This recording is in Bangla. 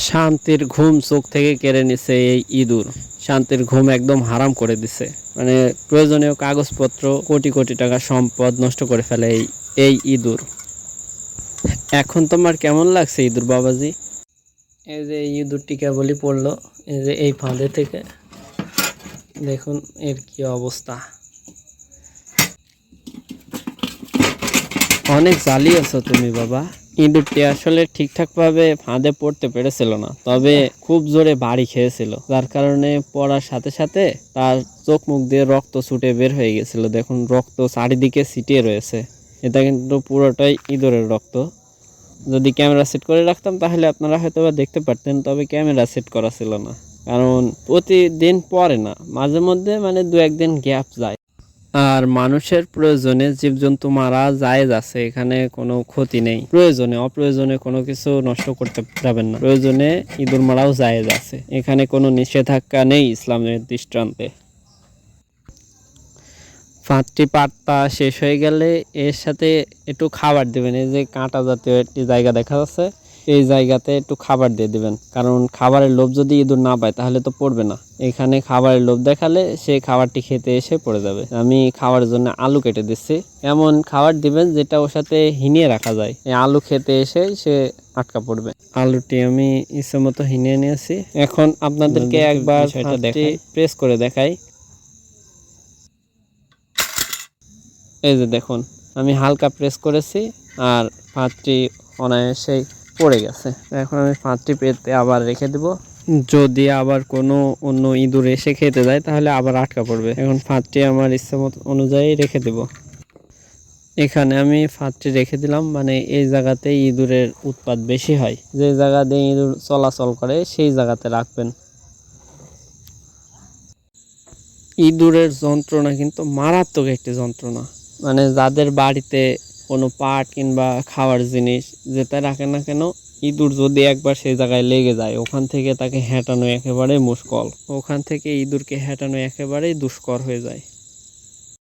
শান্তির ঘুম চোখ থেকে কেড়ে নিছে এই ইঁদুর। শান্তির ঘুম একদম হারাম করে দিছে। মানে প্রয়োজনীয় কাগজপত্র, কোটি কোটি টাকা সম্পদ নষ্ট করে ফেলে এই এই ইঁদুর। এখন তোমার কেমন লাগছে ইঁদুর বাবাজি? এই যে এই ইঁদুরটি কেবলই পড়ল, এই যে এই ফাঁদে থেকে। দেখুন এর কি অবস্থা। অনেক জালি আছো তুমি বাবা। ইঁদুরটি আসলে ঠিকঠাক ভাবে ফাঁদে পড়তে পেরেছিল না, তবে খুব জোরে বাড়ি খেয়েছিল, যার কারণে পড়ার সাথে সাথে তার চোখ মুখ দিয়ে রক্ত ছুটে বের হয়ে গেছিল। দেখুন, রক্ত চারিদিকে ছিটিয়ে রয়েছে। এটা কিন্তু পুরোটাই ইঁদুরের রক্ত। যদি ক্যামেরা সেট করে রাখতাম, তাহলে আপনারা হয়তো বা দেখতে পারতেন, তবে ক্যামেরা সেট করা ছিল না, কারণ প্রতিদিন পরে না। মাঝে মধ্যে মানে দু একদিন গ্যাপ যায়। আর মানুষের প্রয়োজনে জীবজন্তু মারা জায়েজ আছে, এখানে কোনো ক্ষতি নেই। প্রয়োজনে, অপ্রয়োজনে কোনো কিছু নষ্ট করতে যাবেন না। প্রয়োজনে ইঁদুর মারাও জায়েজ আছে। এখানে কোনো নিষেধাজ্ঞা নেই ইসলামের দৃষ্টান্তে। পাঁচটি পাত্তা শেষ হয়ে গেলে এর সাথে একটু খাবার দেবেন। এই যে কাঁটা জাতীয় একটি জায়গা দেখা যাচ্ছে। এই জায়গাতে একটু খাবার দিয়ে দিবেন। কারণ খাবারের লোভ যদি ইঁদুর না পায় তাহলে তো পড়বে না। এখানে খাবারের লোভ দেখালে সে খাবারটি খেতে এসে পড়ে যাবে। আমি খাওয়ার জন্য আলু কেটে দিচ্ছি। এমন খাবার দিবেন যেটা ওর সাথে হিনিয়ে রাখা যায়। এই আলু খেতে এসে সে আটকা পড়বে। আলুটি আমি ইচ্ছে মতো হিনিয়ে নিয়েছি। এখন আপনাদেরকে একবার প্রেস করে দেখাই। এই যে দেখুন আমি হালকা প্রেস করেছি আর ভাতটি অনায়াসেই পড়ে গেছে। এখন আমি পাঁচটি পেতে আবার রেখে দেব। যদি আবার কোনো অন্য ইঁদুর এসে খেতে যায়, তাহলে আবার আটকা পড়বে। এখন ফাঁদটি আমার ইচ্ছা মতো অনুযায়ী রেখে দেব। এখানে আমি ফাঁদটি রেখে দিলাম মানে এই জায়গাতে ইঁদুরের উৎপাত বেশি হয়। যে জায়গা দিয়ে ইঁদুর চলাচল করে, সেই জায়গাতে রাখবেন। ইঁদুরের যন্ত্রণা কিন্তু মারাত্মক একটি যন্ত্রণা। মানে যাদের বাড়িতে কোনো পাট কিংবা খাওয়ার জিনিস যেটা রাখে না কেন, ইঁদুর যদি একবার সেই জায়গায় লেগে যায়, ওখান থেকে তাকে হ্যাঁটানো একেবারে মুশকল। ওখান থেকে ইঁদুরকে হ্যাঁটানো একেবারেই দুষ্কর হয়ে যায়।